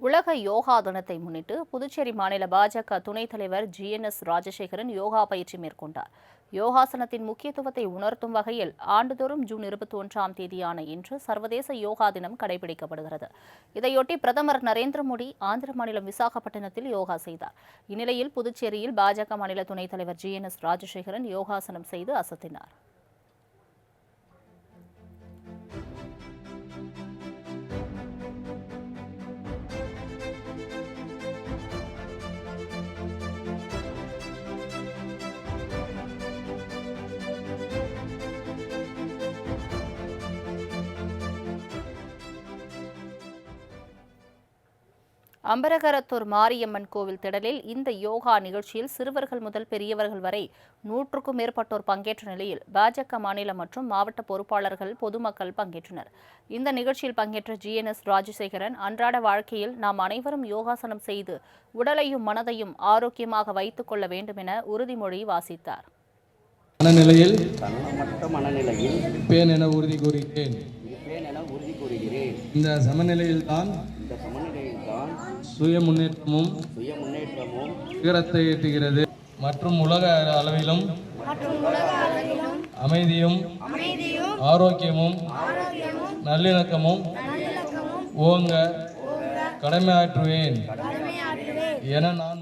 உலக யோகா தினத்தை முன்னிட்டு புதுச்சேரி மாநில பாஜக துணைத் தலைவர் ஜிஎன்எஸ் ராஜசேகரன் யோகா பயிற்சி மேற்கொண்டார். யோகாசனத்தின் முக்கியத்துவத்தை உணர்த்தும் வகையில் ஆண்டுதோறும் ஜூன் இருபத்தி ஒன்றாம் தேதியான இன்று சர்வதேச யோகா தினம் கடைபிடிக்கப்படுகிறது. இதையொட்டி பிரதமர் நரேந்திர மோடி ஆந்திர மாநிலம் விசாகப்பட்டினத்தில் யோகா செய்தார். இந்நிலையில் புதுச்சேரியில் பாஜக மாநில துணைத் தலைவர் ஜிஎன்எஸ் ராஜசேகரன் யோகாசனம் செய்து அசத்தினார். அம்பரகரத்தூர் மாரியம்மன் கோவில் திடலில் இந்த யோகா நிகழ்ச்சியில் சிறுவர்கள் முதல் பெரியவர்கள் வரை நூற்றுக்கும் மேற்பட்டோர் பங்கேற்ற நிலையில் பாஜக மாநில மற்றும் மாவட்ட பொறுப்பாளர்கள் பொதுமக்கள் பங்கேற்றனர். இந்த நிகழ்ச்சியில் பங்கேற்ற ஜிஎன்எஸ் ராஜசேகரன் அன்றாட வாழ்க்கையில் நாம் அனைவரும் யோகாசனம் செய்து உடலையும் மனதையும் ஆரோக்கியமாக வைத்துக் கொள்ள வேண்டும் என உறுதிமொழி வாசித்தார். மனநிலையில் மனநிலையில் இருப்பேன் என உறுதி கூறுகிறேன். இந்த இந்த சமநிலையில்தான் சுய முன்னேற்றமும் சுய முன்னேற்றமும் உயரத்தை எட்டுகிறது மற்றும் உலக அளவிலும் அமைதியும் ஆரோக்கியமும் நல்லிணக்கமும் ஓங்க கடமையாற்றுவேன் என நான்